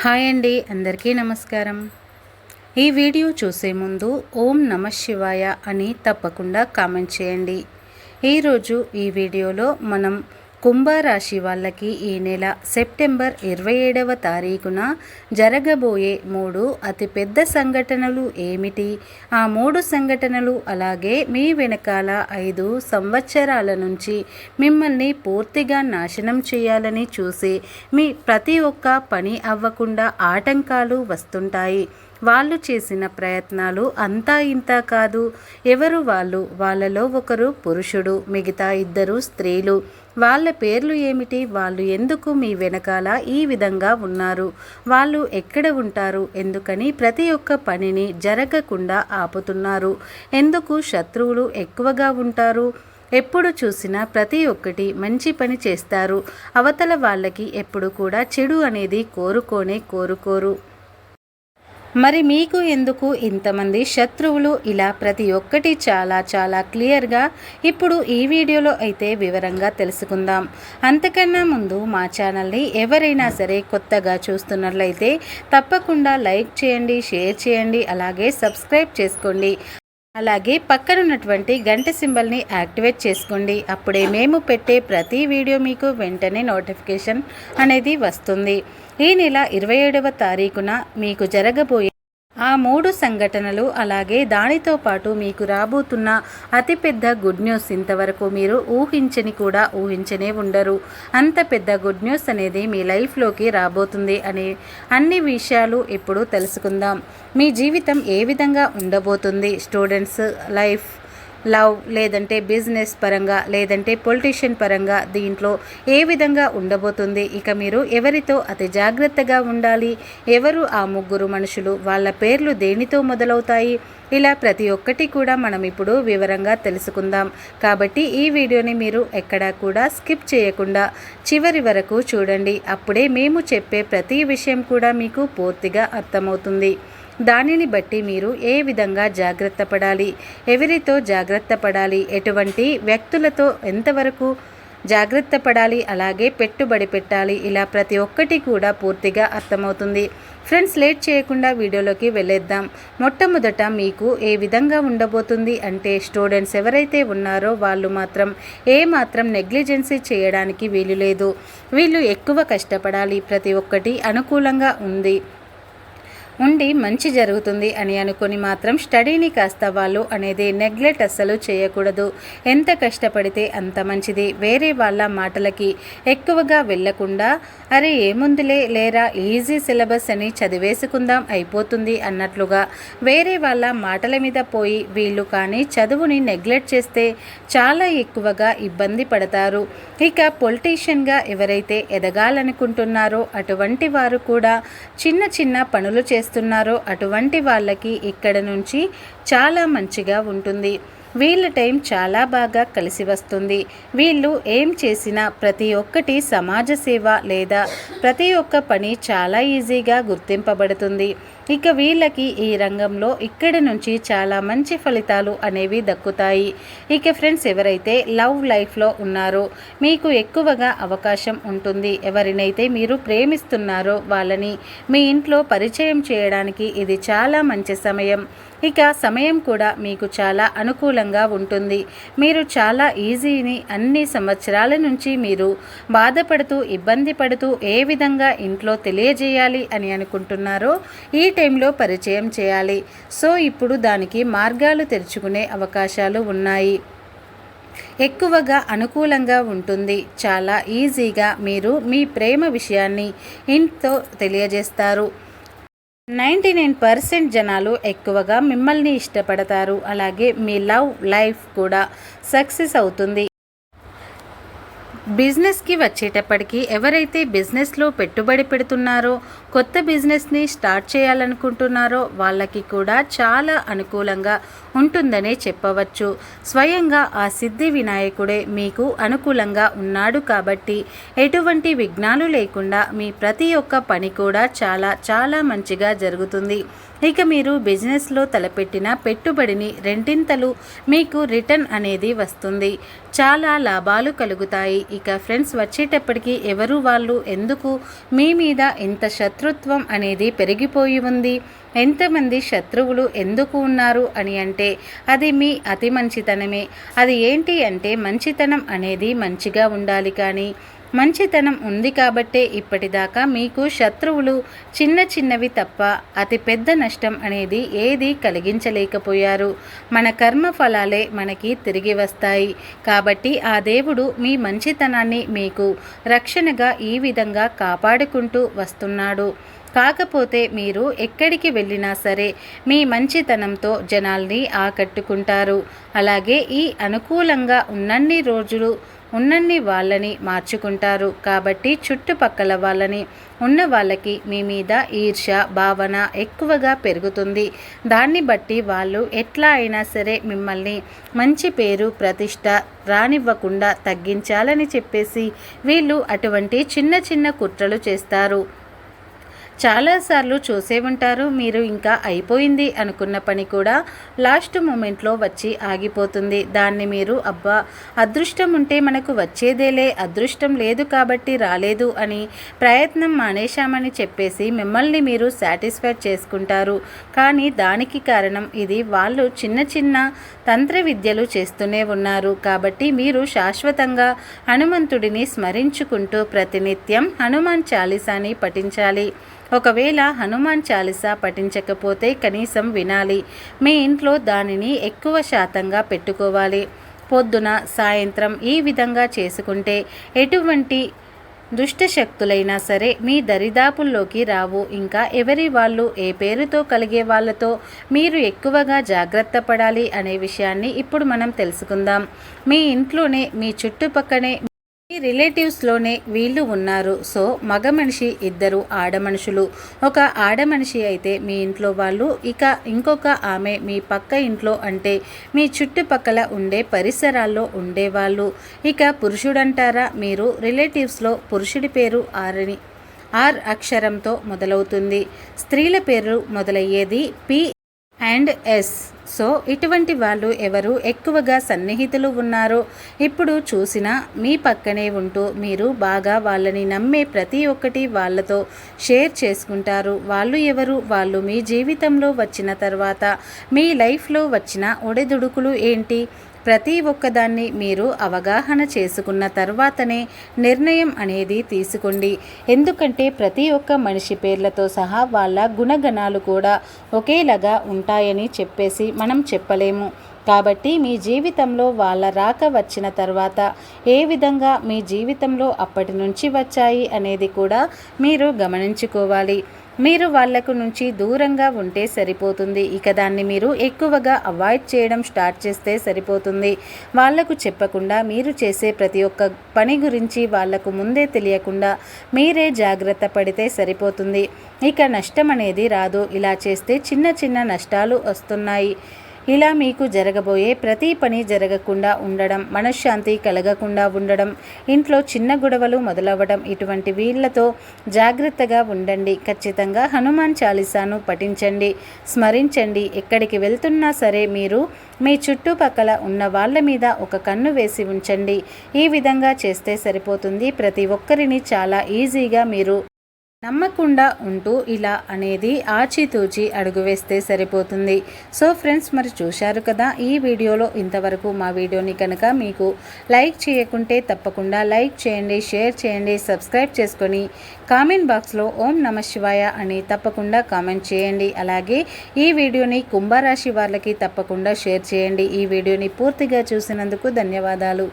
Hi అండి అందరికీ నమస్కారం. ఈ వీడియో చూసే ముందు ఓం నమ శివాయ అని తప్పకుండా కామెంట్ చేయండి. ఈరోజు ఈ వీడియోలో మనం కుంభరాశి వాళ్ళకి ఈ నెల సెప్టెంబర్ ఇరవై ఏడవ తారీఖున జరగబోయే మూడు అతిపెద్ద సంఘటనలు ఏమిటి? ఆ మూడు సంఘటనలు అలాగే మీ వెనకాల ఐదు సంవత్సరాల నుంచి మిమ్మల్ని పూర్తిగా నాశనం చేయాలని చూసి మీ ప్రతి ఒక్క పని అవ్వకుండా ఆటంకాలు వస్తుంటాయి. వాళ్ళు చేసిన ప్రయత్నాలు అంతా ఇంత కాదు. ఎవరు వాళ్ళు? వాళ్ళలో ఒకరు పురుషుడు మిగతా ఇద్దరు స్త్రీలు. వాళ్ళ పేర్లు ఏమిటి? వాళ్ళు ఎందుకు మీ వెనకాల ఈ విధంగా ఉన్నారు? వాళ్ళు ఎక్కడ ఉంటారు? ఎందుకని ప్రతి ఒక్క పనిని జరగకుండా ఆపుతున్నారు. ఎందుకు శత్రువులు ఎక్కువగా ఉంటారు? ఎప్పుడు చూసినా ప్రతి ఒక్కటి మంచి పని చేస్తారు. అవతల వాళ్ళకి ఎప్పుడు కూడా చెడు అనేది కోరుకోనే కోరుకోరు. మరి మీకు ఎందుకు ఇంతమంది శత్రువులు? ఇలా ప్రతి ఒక్కటి చాలా చాలా క్లియర్గా ఇప్పుడు ఈ వీడియోలో అయితే వివరంగా తెలుసుకుందాం. అంతకన్నా ముందు మా ఛానల్ని ఎవరైనా సరే కొత్తగా చూస్తున్నట్లయితే తప్పకుండా లైక్ చేయండి షేర్ చేయండి అలాగే సబ్స్క్రైబ్ చేసుకోండి. అలాగే పక్కనున్నటువంటి గంట సింబల్ని యాక్టివేట్ చేసుకోండి. అప్పుడే మేము పెట్టే ప్రతి వీడియో మీకు వెంటనే నోటిఫికేషన్ అనేది వస్తుంది. ఈ నెల ఇరవై ఏడవ తారీఖున మీకు జరగబోయే మూడు సంఘటనలు అలాగే దానితో పాటు మీకు రాబోతున్న అతిపెద్ద గుడ్ న్యూస్ ఇంతవరకు మీరు ఊహించని కూడా ఊహించనే ఉండరు. అంత పెద్ద గుడ్ న్యూస్ అనేది మీ లైఫ్లోకి రాబోతుంది అనే అన్ని విషయాలు ఇప్పుడు తెలుసుకుందాం. మీ జీవితం ఏ విధంగా ఉండబోతుంది? స్టూడెంట్స్ లైఫ్ లవ్ లేదంటే బిజినెస్ పరంగా లేదంటే పొలిటీషియన్ పరంగా దీంట్లో ఏ విధంగా ఉండబోతుంది? ఇక మీరు ఎవరితో అతి జాగ్రత్తగా ఉండాలి? ఎవరు ఆ ముగ్గురు మనుషులు? వాళ్ళ పేర్లు దేనితో మొదలవుతాయి? ఇలా ప్రతి ఒక్కటి కూడా మనం ఇప్పుడు వివరంగా తెలుసుకుందాం. కాబట్టి ఈ వీడియోని మీరు ఎక్కడా కూడా స్కిప్ చేయకుండా చివరి వరకు చూడండి. అప్పుడే మేము చెప్పే ప్రతి విషయం కూడా మీకు పూర్తిగా అర్థమవుతుంది. దానిని బట్టి మీరు ఏ విధంగా జాగ్రత్త పడాలి? ఎవరితో జాగ్రత్త పడాలి? ఎటువంటి వ్యక్తులతో ఎంతవరకు జాగ్రత్త పడాలి? అలాగే పెట్టుబడి పెట్టాలి? ఇలా ప్రతి ఒక్కటి కూడా పూర్తిగా అర్థమవుతుంది. ఫ్రెండ్స్ లేట్ చేయకుండా వీడియోలోకి వెళ్ళేద్దాం. మొట్టమొదట మీకు ఏ విధంగా ఉండబోతుంది అంటే స్టూడెంట్స్ ఎవరైతే ఉన్నారో వాళ్ళు మాత్రం ఏ మాత్రం నెగ్లిజెన్సీ చేయడానికి వీలు లేదు. వీళ్ళు ఎక్కువ కష్టపడాలి. ప్రతి ఒక్కటి అనుకూలంగా ఉంది. ఉండి మంచి జరుగుతుంది అని అనుకుని మాత్రం స్టడీని కాస్త వాళ్ళు అనేది నెగ్లెక్ట్ అస్సలు చేయకూడదు. ఎంత కష్టపడితే అంత మంచిది. వేరే వాళ్ళ మాటలకి ఎక్కువగా వెళ్ళకుండా అరే ఏముందిలే లేరా ఈజీ సిలబస్ అని చదివేసుకుందాం అయిపోతుంది అన్నట్లుగా వేరే వాళ్ళ మాటల మీద పోయి వీళ్ళు కానీ చదువుని నెగ్లెక్ట్ చేస్తే చాలా ఎక్కువగా ఇబ్బంది పడతారు. ఇక పొలిటీషియన్గా ఎవరైతే ఎదగాలనుకుంటున్నారో అటువంటి వారు కూడా చిన్న చిన్న పనులు చేస్తారు చేస్తున్నారో అటువంటి వాళ్ళకి ఇక్కడ నుంచి చాలా మంచిగా ఉంటుంది. వీళ్ళ టైం చాలా బాగా కలిసి వస్తుంది. వీళ్ళు ఏం చేసినా ప్రతి ఒక్కటి సమాజ సేవ లేదా ప్రతి ఒక్క పని చాలా ఈజీగా గుర్తింపబడుతుంది. ఇక వీళ్ళకి ఈ రంగంలో ఇక్కడి నుంచి చాలా మంచి ఫలితాలు అనేవి దక్కుతాయి. ఇక ఫ్రెండ్స్ ఎవరైతే లవ్ లైఫ్లో ఉన్నారో మీకు ఎక్కువగా అవకాశం ఉంటుంది. ఎవరినైతే మీరు ప్రేమిస్తున్నారో వాళ్ళని మీ ఇంట్లో పరిచయం చేయడానికి ఇది చాలా మంచి సమయం. ఇక సమయం కూడా మీకు చాలా అనుకూలంగా ఉంటుంది. మీరు చాలా ఈజీని అన్ని సంవత్సరాల నుంచి మీరు బాధపడుతూ ఇబ్బంది పడుతూ ఏ విధంగా ఇంట్లో తెలియజేయాలి అని అనుకుంటున్నారో ఈ టైంలో పరిచయం చేయాలి. సో ఇప్పుడు దానికి మార్గాలు తెరుచుకునే అవకాశాలు ఉన్నాయి. ఎక్కువగా అనుకూలంగా ఉంటుంది. చాలా ఈజీగా మీరు మీ ప్రేమ విషయాన్ని ఇంట్లో తెలియజేస్తారు. నైంటీ నైన్ పర్సెంట్ జనాలు ఎక్కువగా మిమ్మల్ని ఇష్టపడతారు. అలాగే మీ లవ్ లైఫ్ కూడా సక్సెస్ అవుతుంది. బిజినెస్కి వచ్చేటప్పటికి ఎవరైతే బిజినెస్లో పెట్టుబడి పెడుతున్నారో కొత్త బిజినెస్ని స్టార్ట్ చేయాలనుకుంటున్నారో వాళ్ళకి కూడా చాలా అనుకూలంగా ఉంటుందనే చెప్పవచ్చు. స్వయంగా ఆ సిద్ధి వినాయకుడే మీకు అనుకూలంగా ఉన్నాడు కాబట్టి ఎటువంటి విఘ్నాలు లేకుండా మీ ప్రతి ఒక్క పని కూడా చాలా చాలా మంచిగా జరుగుతుంది. ఇక మీరు బిజినెస్లో తలపెట్టిన పెట్టుబడిని రెండింతలు మీకు రిటర్న్ అనేది వస్తుంది. చాలా లాభాలు కలుగుతాయి. ఇక ఫ్రెండ్స్ వచ్చేటప్పటికి ఎవరు వాళ్ళు? ఎందుకు? మీ మీద ఇంత శత్రుత్వం అనేది పెరిగిపోయి ఉంది. ఎంతమంది శత్రువులు ఎందుకు ఉన్నారు అని అంటే అది మీ అతి మంచితనమే. అది ఏంటి అంటే మంచితనం అనేది మంచిగా ఉండాలి కానీ మంచితనం ఉంది కాబట్టే ఇప్పటిదాకా మీకు శత్రువులు చిన్న చిన్నవి తప్ప అతి పెద్ద నష్టం అనేది ఏది కలిగించలేకపోయారు. మన కర్మ ఫలాలే మనకి తిరిగి వస్తాయి. కాబట్టి ఆ దేవుడు మీ మంచితనాన్ని మీకు రక్షణగా ఈ విధంగా కాపాడుకుంటూ వస్తున్నాడు. కాకపోతే మీరు ఎక్కడికి వెళ్ళినా సరే మీ మంచితనంతో జనాల్ని ఆకట్టుకుంటారు. అలాగే ఈ అనుకూలంగా ఉన్నన్ని రోజులు ఉన్నన్ని వాళ్ళని మార్చుకుంటారు. కాబట్టి చుట్టుపక్కల వాళ్ళని ఉన్న వాళ్ళకి మీ మీద ఈర్ష భావన ఎక్కువగా పెరుగుతుంది. దాన్ని బట్టి వాళ్ళు ఎట్లా అయినా సరే మిమ్మల్ని మంచి పేరు ప్రతిష్ట రానివ్వకుండా తగ్గించాలని చెప్పేసి వీళ్ళు అటువంటి చిన్న చిన్న కుట్రలు చేస్తారు. చాలాసార్లు చూసే ఉంటారు మీరు ఇంకా అయిపోయింది అనుకున్న పని కూడా లాస్ట్ మూమెంట్లో వచ్చి ఆగిపోతుంది. దాన్ని మీరు అబ్బా అదృష్టం ఉంటే మనకు వచ్చేదేలే అదృష్టం లేదు కాబట్టి రాలేదు అని ప్రయత్నం మానేశామని చెప్పేసి మిమ్మల్ని మీరు సాటిస్ఫై చేసుకుంటారు. కానీ దానికి కారణం ఇది వాళ్ళు చిన్న చిన్న తంత్ర విద్యలు చేస్తూనే ఉన్నారు. కాబట్టి మీరు శాశ్వతంగా హనుమంతుడిని స్మరించుకుంటూ ప్రతినిత్యం హనుమాన్ చాలీసాని పఠించాలి. ఒకవేళ హనుమాన్ చాలీసా పఠించకపోతే కనీసం వినాలి. మీ ఇంట్లో దానిని ఎక్కువ శాతంగా పెట్టుకోవాలి. పొద్దున సాయంత్రం ఈ విధంగా చేసుకుంటే ఎటువంటి దుష్టశక్తులైనా సరే మీ దరిదాపుల్లోకి రావు. ఇంకా ఎవరి వాళ్ళు ఏ పేరుతో కలిగే వాళ్ళతో మీరు ఎక్కువగా జాగ్రత్త పడాలి అనే విషయాన్ని ఇప్పుడు మనం తెలుసుకుందాం. మీ ఇంట్లోనే మీ చుట్టుపక్కనే ఈ రిలేటివ్స్లోనే వీళ్ళు ఉన్నారు. సో మగ మనిషి ఇద్దరు ఆడ మనుషులు ఒక ఆడ మనిషి అయితే మీ ఇంట్లో వాళ్ళు ఇక ఇంకొక ఆమె మీ పక్క ఇంట్లో అంటే మీ చుట్టుపక్కల ఉండే పరిసరాల్లో ఉండేవాళ్ళు. ఇక పురుషుడంటారా మీరు? రిలేటివ్స్లో పురుషుడి పేరు ఆరని ఆర్ అక్షరంతో మొదలవుతుంది. స్త్రీల పేరు మొదలయ్యేది పి అండ్ ఎస్. సో ఇటువంటి వాళ్ళు ఎవరు? ఎక్కువగా సన్నిహితులు ఉన్నారో ఇప్పుడు చూసినా మీ పక్కనే ఉంటూ మీరు బాగా వాళ్ళని నమ్మే ప్రతి ఒక్కటి వాళ్ళతో షేర్ చేసుకుంటారు. వాళ్ళు ఎవరు? వాళ్ళు మీ జీవితంలో వచ్చిన తర్వాత మీ లైఫ్లో వచ్చిన ఒడెదుడుకులు ఏంటి? ప్రతి ఒక్కదాన్ని మీరు అవగాహన చేసుకున్న తర్వాతనే నిర్ణయం అనేది తీసుకోండి. ఎందుకంటే ప్రతి ఒక్క మనిషి పేర్లతో సహా వాళ్ళ గుణగణాలు కూడా ఒకేలాగా ఉంటాయని చెప్పేసి మనం చెప్పలేము. కాబట్టి మీ జీవితంలో వాళ్ళ రాక వచ్చిన తర్వాత ఏ విధంగా మీ జీవితంలో అప్పటి నుంచి వచ్చాయి అనేది కూడా మీరు గమనించుకోవాలి. మీరు వాళ్ళకు నుంచి దూరంగా ఉంటే సరిపోతుంది. ఇక దాన్ని మీరు ఎక్కువగా అవాయిడ్ చేయడం స్టార్ట్ చేస్తే సరిపోతుంది. వాళ్ళకు చెప్పకుండా మీరు చేసే ప్రతి ఒక్క పని గురించి వాళ్ళకు ముందే తెలియకుండా మీరే జాగ్రత్త పడితే సరిపోతుంది. ఇక నష్టం అనేది రాదు. ఇలా చేస్తే చిన్న చిన్న నష్టాలు వస్తున్నాయి. ఇలా మీకు జరగబోయే ప్రతి పని జరగకుండా ఉండడం మనశ్శాంతి కలగకుండా ఉండడం ఇంట్లో చిన్న గొడవలు మొదలవ్వడం ఇటువంటి వీళ్ళతో జాగ్రత్తగా ఉండండి. ఖచ్చితంగా హనుమాన్ చాలీసాను పఠించండి స్మరించండి. ఎక్కడికి వెళ్తున్నా సరే మీరు మీ చుట్టుపక్కల ఉన్న వాళ్ళ మీద ఒక కన్ను వేసి ఉంచండి. ఈ విధంగా చేస్తే సరిపోతుంది. ప్రతి ఒక్కరిని చాలా ఈజీగా మీరు నమ్మకుండా ఉంటూ ఇలా అనేది ఆచితూచి అడుగు వేస్తే సరిపోతుంది. సో ఫ్రెండ్స్ మరి చూశారు కదా ఈ వీడియోలో ఇంతవరకు మా వీడియోని కనుక మీకు లైక్ చేయకుంటే తప్పకుండా లైక్ చేయండి షేర్ చేయండి సబ్స్క్రైబ్ చేసుకొని కామెంట్ బాక్స్లో ఓం నమ శివాయ అని తప్పకుండా కామెంట్ చేయండి. అలాగే ఈ వీడియోని కుంభరాశి వాళ్ళకి తప్పకుండా షేర్ చేయండి. ఈ వీడియోని పూర్తిగా చూసినందుకు ధన్యవాదాలు.